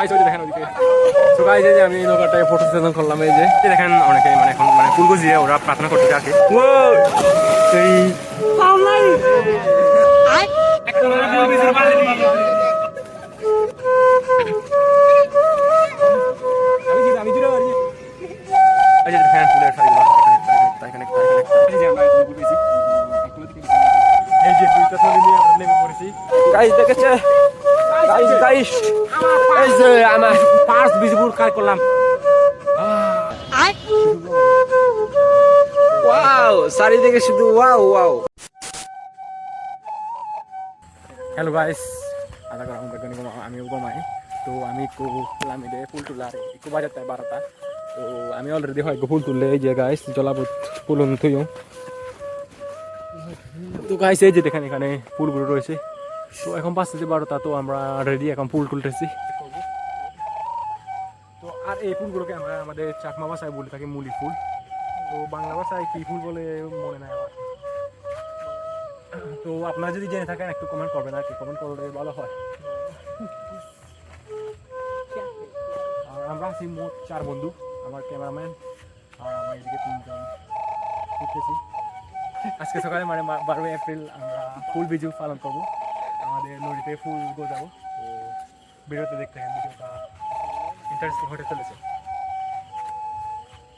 ওই যে দেখেন ওদিকে। তো গাইস এই যে আমি এই নৌকাটায় ফটো সেশন করলাম এই যে। দেখেন অনেকে মানে এখন মানে ফুল ওরা প্রার্থনা করতে আর কি। ও এই আমি দিই আমি দিই আমি এই বিজপুর কাজ করলাম। ওয়াও চারিদিকে শুধু ওয়াও ওয়াও হ্যালো গাইস গ্রাম বেগুনি আমি গমাই। তো আমি একটু দে ফুল তুলার একটু বাজাতে বারোটা তো আমি অলরেডি হয় ফুল তুললে এই যে গাইস জলাবুত ফুলন থুইও। তো গাইস এই যে দেখেন এখানে ফুলগুলো রয়েছে। তো এখন পাঁচটা যে বারোটা তো আমরা রেডি এখন ফুল তুলতেছি। এই ফুলগুলোকে আমরা আমাদের চাকমা ভাষায় বলে থাকি মুলি ফুল। তো বাংলা ভাষায় কি ফুল বলে মনে নাই আমার। তো আপনারা যদি জেনে থাকেন, একটু কমেন্ট করবেন আর কি। কমেন্ট করলে ভালো হয়। আর আমরা আছি মোট চার বন্ধু, আমার ক্যামেরাম্যান আর আমার এদিকে তিনজন ঘুরতেছি আজকে সকালে মানে বারোই এপ্রিল আমরা ফুল বিজু পালন করব। আমাদের নদীতে ফুল গোজাবো। তো ভিডিওতে দেখতে ভিডিওটা ইন্টারেস্টিং হতে চলেছে।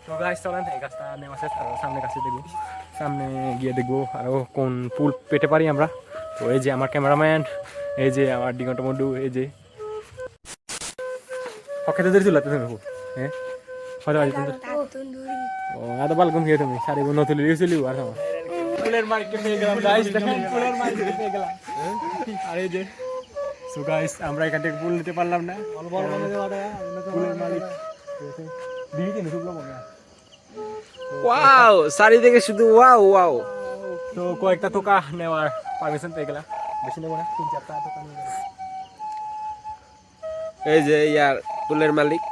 তো গাছ চলেন এই গাছটা নেওয়া শেষ আর সামনে গাছে দেখব। সামনে গিয়ে দেখব আরও কোন ফুল পেতে পারি আমরা। তো এই যে আমার ক্যামেরাম্যান এই যে আমার ডিগন্ত বন্ধু এই যে। পকেটে ধরে চলাতে তুমি ফুল হ্যাঁ? হয়তো আজ তুমি ও আদা বালকম খেয়ে তুমি। সারি বন্ধ তুলে দিয়ে চলিও আর আমার ফুলের মার্কেটে পেয়ে গেলাম গাইস দেখেন। ফুলের মার্কেটে পেয়ে গেলাম। আর এই যে। সো গাইস আমরা এখান থেকে ফুল নিতে পারলাম না। ফুলের মালিক। দিবি কিন্তু শুক্লো মনে ওয়াও চারিদিকে শুধু ওয়াও ওয়াও। তো কয়েকটা টোকা নেওয়ার পারমিশন পেয়ে গেলাম। বেশি নেব না তিন চারটা টোকা নিয়ে এই যে ইয়ার ফুলের মালিক।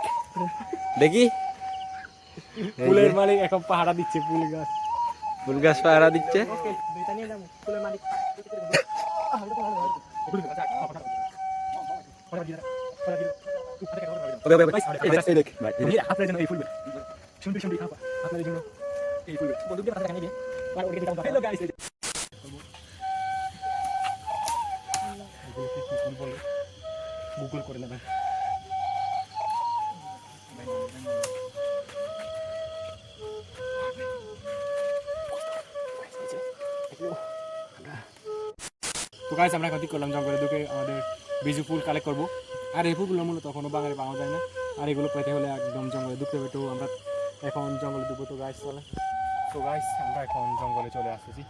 দেখি। ফুলের মালিক এখন পাহারা দিচ্ছে ফুল গাছ। ফুল গাছ পাহারা দিচ্ছে। আপনার জন্য এই ফুল শুনবি শুনবি খাবা আপনাদের জন্য এই ফুল বন্ধু দিয়ে পাশে নিয়ে আর ওদিকে দিতাম হ্যালো গাইস গুগল করে নেবেন তো গাইস আমরা এখন ঠিক করলাম? জঙ্গলে ঢুকে আমাদের বিজু ফুল কালেক্ট করব। আর এই মূলত কোনো বাঙালি পাওয়া যায় না। আর এগুলো পেতে হলে একদম জঙ্গলে ঢুকতে হবে তো আমরা এখন জঙ্গলে ঢুকবো তো গাইস চলে তো গাইস আমরা এখন জঙ্গলে চলে আসতেছি।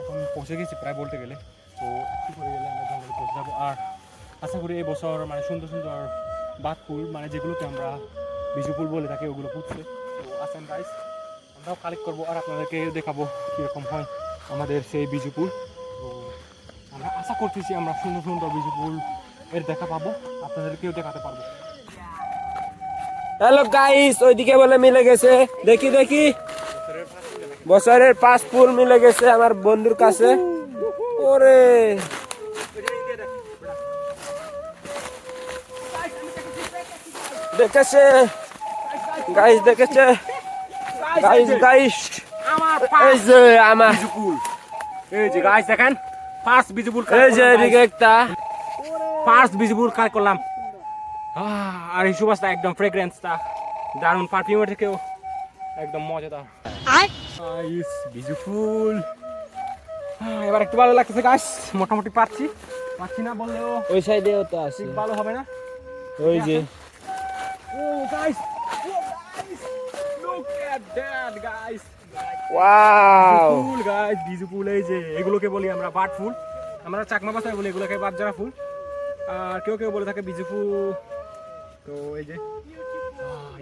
এখন পৌঁছে গেছি প্রায় বলতে গেলে। তো একটু করে গেলে আমরা জঙ্গলে পৌঁছে যাব। আর আশা করি এই বছর মানে সুন্দর সুন্দর বাঘ ফুল মানে যেগুলোকে আমরা বিজু ফুল বলে থাকি, ওগুলো ফুটছে। তো আসেন গাইস আমরাও কালেক্ট করব আর আপনাদেরকে দেখাবো কীরকম হয় আমাদের সেই বিজু ফুল। তো আমরা আশা করতেছি আমরা সুন্দর সুন্দর বিজু ফুল এর দেখা পাবো আপনাদেরকেও দেখাতে পারব। হ্যালো গাইস ওইদিকে বলে মিলে গেছে। দেখি দেখি। বছরের পাঁচ ফুল মিলে গেছে আমার বন্ধুর কাছে। ওরে। দেখেছে। গাইস দেখেছে। গাইস গাইস এই যে আমার এই যে গাছ দেখেন। ফার্স্ট বিজু ফুল এই যে এদিকে একটা। ফার্স্ট বিজু ফুল কাজ করলাম। আহ, আর এই সুবাসটা একদম ফ্রেগ্রেন্সটা দারুণ পারফিউমের থেকেও একদম মজাদার। গাইস বিজু ফুল আহ, এবার একটু ভালো লাগতেছে গাছ মোটামুটি পাচ্ছি পাচ্ছি না বললেও ওই সাইডেও তো আছে। ভালো হবে না? ওই যে। ও guys Look at that, guys. Wow full guys Biju ফুল এই যে এগুলোকে বলি আমরা বাট ফুল। আমরা চাকমা ভাষায় বলি এগুলোকে বাদজারা ফুল। আর কেউ কেউ বলে থাকে বিজু ফুল তো এই যে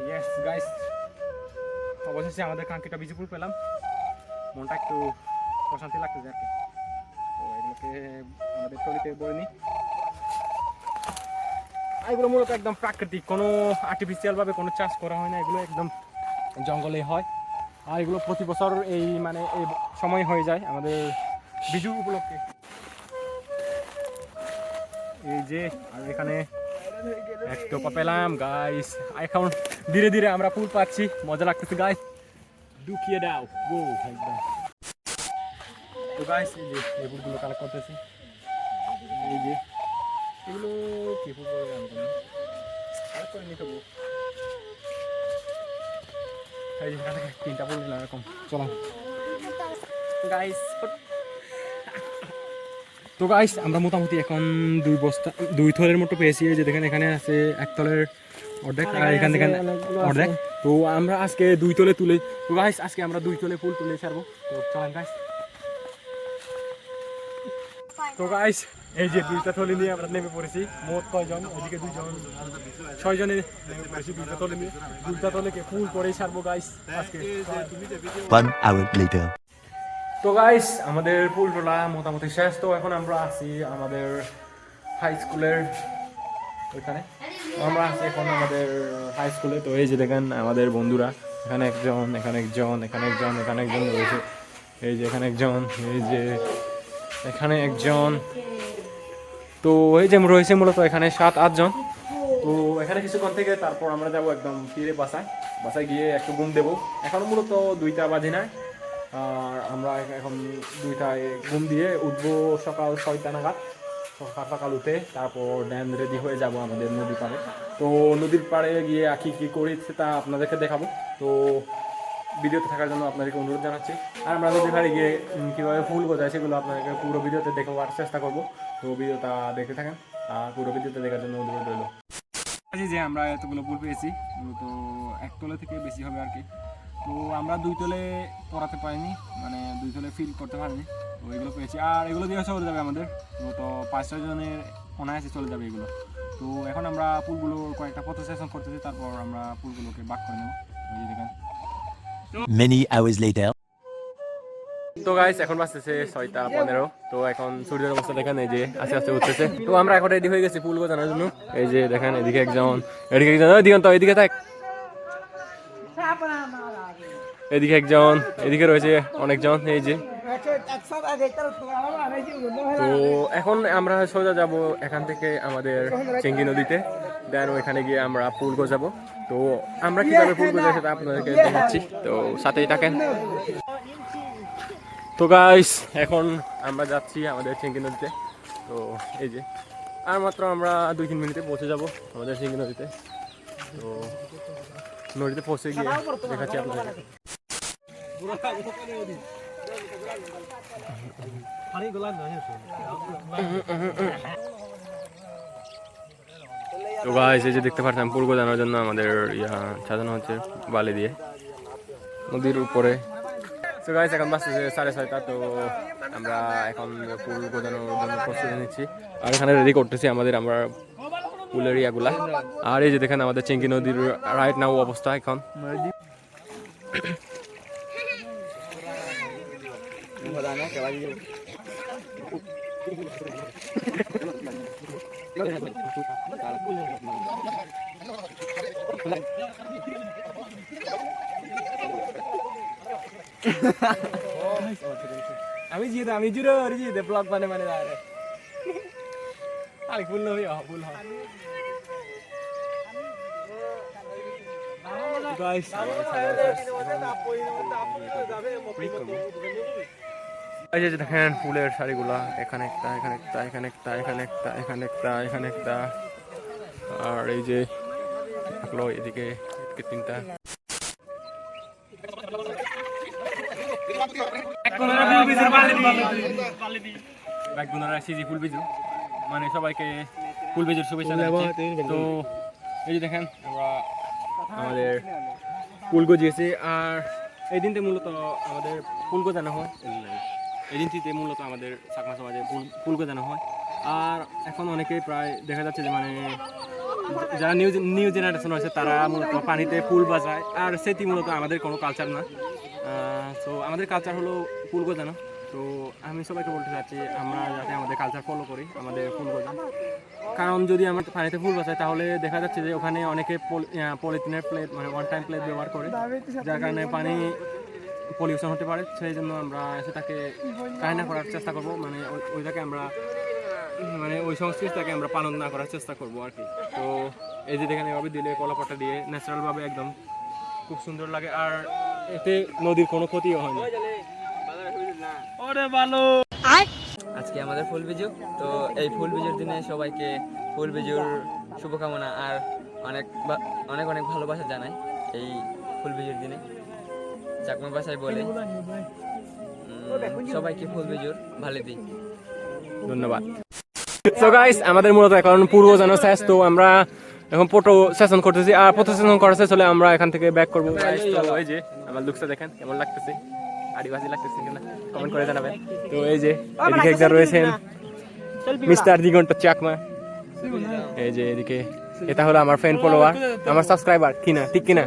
ইয়েস গাইস অবশেষে আমাদের কাঙ্ক্ষিত বিজু ফুল পেলাম। মনটা একটু প্রশান্তি লাগতেছে আর কি। তো এগুলোকে আমাদের টলিতে বলে নিই। এগুলো মূলত একদম প্রাকৃতিক, কোনো আর্টিফিশিয়াল ভাবে কোনো চাষ করা হয় না। এগুলো একদম জঙ্গলে হয়। আর এগুলো প্রতি বছর এই মানে এই সময় হয়ে যায় আমাদের বিজু উপলক্ষে। এই যে, আর এখানে এক টোপা পেলাম গাইস এখন ধীরে ধীরে আমরা ফুল পাচ্ছি। মজা লাগতেছে গাইস ঢুকিয়ে দাও। ও একদম। তো গাইস এই যে ফুলগুলো কালেক্ট করতেছি। এই যে, এগুলো কি ফুল বলে আমি জানি কালেক্ট করে নিতে তিনটা ফুল নিলাম এরকম। চলো। গাইস তো গাইস আমরা মোটামুটি এখন দুই বস্তা দুই থলের মতো পেয়েছি যে দেখেন এখানে আছে এক তলের অর্ধেক আর এখান থেকে অর্ধেক। তো আমরা আজকে দুই তলে তুলে তো গাইস আজকে আমরা দুই তলে ফুল তুলে ছাড়বো। তো চলেন গাইস তো গাইস এই যে দুইটা থলি নিয়ে আমরা নেমে পড়েছি, মোট কয়জন? ওদিকে দুইজন। ছয়জনে নেমে পড়েছি দুইটা থলে নিয়ে। দুইটা তলেকে ফুল করেই ছাড়বো গাইস আজকে. তো গাইস আমাদের তোলা মোটামুটি শেষ। তো এখন আমরা আছি আমাদের হাই স্কুলের ওইখানে। আমরা আছি এখন আমাদের হাই স্কুলে তো এই যে দেখেন আমাদের বন্ধুরা, এখানে একজন এখানে একজন এখানে একজন এখানে একজন রয়েছে। এই যে এখানে একজন, এই যে এখানে একজন। তো এই যে রয়েছে মূলত এখানে সাত আটজন তো এখানে কিছুক্ষণ থেকে তারপর আমরা যাব একদম ফিরে বাসায়। বাসায় গিয়ে একটু ঘুম দেবো। এখন মূলত দুইটা বাজে না। আর আমরা এখন দুইটায় ঘুম দিয়ে উঠবো সকাল ছয়টা নাগাদ, সকাল সকাল উঠে তারপর ড্যাম রেডি হয়ে যাব আমাদের নদীর পাড়ে। তো নদীর পাড়ে গিয়ে কী কী করি সেটা আপনাদেরকে দেখাবো। তো ভিডিওতে থাকার জন্য আপনাদেরকে অনুরোধ জানাচ্ছি। আর আমরা নদীর পাড়ে গিয়ে কীভাবে ফুল গোছায় সেগুলো আপনাদেরকে পুরো ভিডিওতে দেখাবার চেষ্টা করব। তো ভিডিওটা দেখতে থাকেন আর পুরো ভিডিওতে দেখার জন্য অনুরোধ রইল। যে আমরা এতগুলো ফুল পেয়েছি, তো এক তলে থেকে বেশি হবে আর কি। তো আমরা দুই তলে পড়াতে পারিনি মানে দুই তলে ফিল করতে পারিনি। তো এগুলো পেয়েছি। আর এগুলো দিয়ে চলে যাবে আমাদের। তো পাঁচ ছয় জনের অনায়াসে চলে যাবে এগুলো। তো এখন আমরা পুলগুলো কয়েকটা ফটো সেশন করতেছি তারপর আমরা পুলগুলোকে বাক করে নেব। ওই যে দেখেন। Many hours later. তো গাইস এখন বাজতেছে ছয়টা পনেরো। তো এখন সূর্যের অবস্থা দেখেন এই যে আস্তে আস্তে উঠতেছে। তো আমরা এখন রেডি হয়ে গেছি ফুল গোছানোর জন্য। এই যে দেখেন এদিকে একজন এদিকে একজন ওই দিকে তো এদিকে থাক। এদিকে একজন, এদিকে রয়েছে অনেকজন, এই যে। তো এখন আমরা সোজা যাব এখান থেকে আমাদের চেঙ্গি নদীতে। দেন ওইখানে গিয়ে আমরা ফুল গোছাবো তো আমরা কীভাবে ফুল গোছাই সেটা আপনাদেরকে দেখাচ্ছি। তো সাথেই থাকেন। তো গাইস এখন আমরা যাচ্ছি আমাদের চেঙ্গি নদীতে। তো এই যে, আর মাত্র আমরা দুই তিন মিনিটে পৌঁছে যাব আমাদের চেঙ্গি নদীতে। তো নদীতে পৌঁছে গিয়ে দেখাচ্ছি আপনাদের তো গাইস, এই যে দেখতে পাচ্ছেন পূর্ব জানার জন্য আমাদের ইয়া সাজানো হচ্ছে বালি দিয়ে, নদীর উপরে। তো গাইস, এখন বাজতেছে সাড়ে ছয়টা, তো আমরা এখন পুল গোজানোর জন্য প্রস্তুতি নিচ্ছি। আর এখানে রেডি করতেছি আমাদের, আমরা পুলের ইয়াগুলা। আর এই যে দেখেন আমাদের চেঙ্গি নদীর রাইট নাও অবস্থা এখন। আমি জিতে আমি জুড়ে জিতে ব্লগ মানে মানে রে আরে ফুল নবি ফুল হয় গাইস এই যে দেখেন ফুলের শাড়িগুলা এখানে একটা এখানে একটা এখানে একটা এখানে একটা এখানে একটা এখানে একটা। আর এই যে থাকল এদিকে তিনটা ব্যাকগুনারা সিজি ফুল বিজু। মানে সবাইকে ফুল বিজুর শুভেচ্ছা। তো এই যে দেখেন আমরা আমাদের ফুল গজিয়েছি। আর এই দিনতে মূলত আমাদের ফুল গজানো হয়। এই দিনটিতে মূলত আমাদের চাকমা সমাজে ফুল ফুল হয়। আর এখন অনেকেই প্রায় দেখা যাচ্ছে যে মানে যারা নিউ নিউ জেনারেশন হয়েছে তারা মূলত পানিতে ফুল বাজায়। আর সেটি মূলত আমাদের কোনো কালচার না। তো আমাদের কালচার হলো ফুল গজানো তো আমি সবাইকে বলতে চাচ্ছি, আমরা যাতে আমাদের কালচার ফলো করি, আমাদের ফুল গজানো কারণ যদি আমরা পানিতে ফুল বাঁচাই তাহলে দেখা যাচ্ছে যে ওখানে অনেকে পলিথিনের প্লেট মানে ওয়ান টাইম প্লেট ব্যবহার করে। যার কারণে পানি পলিউশন হতে পারে সেই জন্য আমরা সেটাকে কাহিনা করার চেষ্টা করব মানে ওইটাকে আমরা মানে ওই সংস্কৃতিটাকে আমরা পালন না করার চেষ্টা করব আর কি। তো এই যে দেখেন এভাবে দিলে কলাপাতা দিয়ে ন্যাচারালভাবে একদম খুব সুন্দর লাগে আর এতে নদীর কোনো ক্ষতিও হয় না। ওরে ভালো আজকে আমাদের ফুল বিজু তো এই ফুল বিজুর দিনে সবাইকে ফুল বিজুর শুভকামনা আর অনেক বা- অনেক অনেক ভালোবাসা জানাই এই ফুল বিজুর দিনে। চাকমা ভাষায় বলে। সবাইকে ফুল বিজুর ভালো দিই ধন্যবাদ। সো গাইস আমাদের মূলত এখন পূর্ব জানো শেষ তো আমরা এখন ফটো সেশন করতেছি আর ফটো সেশন করা শেষ হলে আমরা এখান থেকে ব্যাক করব। এই যে আমার লুকসটা দেখেন কেমন লাগতেছে? আদিবাসী লাগতেছে কিনা? কমেন্ট করে জানাবেন। তো এই যে এদিকে একজন রয়েছেন। মিস্টার দিগন্ত চাকমা এই যে এদিকে এটা হলো আমার ফ্রেন্ড ফলোয়ার আমার সাবস্ক্রাইবার কিনা ঠিক কিনা?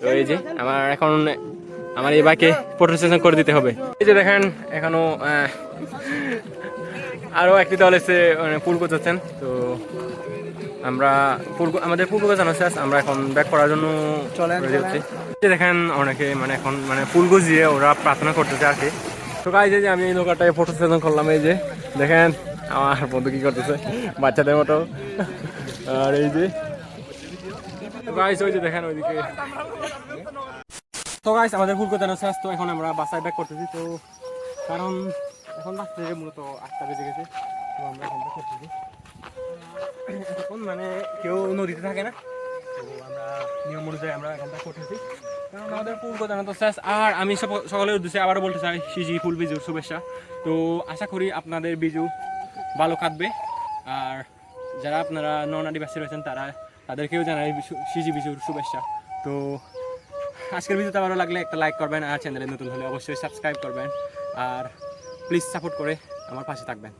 তো এই যে আমার এখন আমার এই বাইকে ফটো সেশন করে দিতে হবে। এই যে দেখেন এখনও আহ, আরও একটি দল এসে মানে পূর্ব যাচ্ছেন তো আমরা পূর্ব আমাদের পূর্ব জানা শেষ আমরা এখন ব্যাক করার জন্য হচ্ছি। এই যে দেখেন অনেকে মানে এখন মানে ফুল গজিয়ে ওরা প্রার্থনা করতেছে আর কি। তো এই যে আমি এই নৌকাটায় ফটো সেশন করলাম এই যে দেখেন আমার বন্ধু কি করতেছে? বাচ্চাদের মতো। আর এই যে গাইজ ওই দেখেন ওইদিকে। তো গাইস আমাদের ভুল কথা শেষ, তো এখন আমরা বাসায় ব্যাক করতেছি, তো কারণ এখন বাচ্চা মূলত আটটা বেজে গেছে, তো আমরা এখন back করতেছি। এখন মানে কেউ নদীতে থাকে না, তো আমরা নিয়ম অনুযায়ী আমরা এখন back করতেছি। কারণ আমাদের ফুল কথা তো শেষ, আর আমি সক- সকলের উদ্দেশ্যে আবারও বলতে চাই সিজি ফুল বিজুর শুভেচ্ছা। তো আশা করি আপনাদের বিজু ভালো কাটবে, আর যারা আপনারা নন আদিবাসী রয়েছেন, তারা তাদেরকেও জানাই সিজি বিজুর শুভেচ্ছা। তো আজকের ভিডিওতে ভালো লাগলে একটা লাইক করবেন আর চ্যানেলে নতুন হলে অবশ্যই সাবস্ক্রাইব করবেন। আর প্লিজ সাপোর্ট করে আমার পাশে থাকবেন।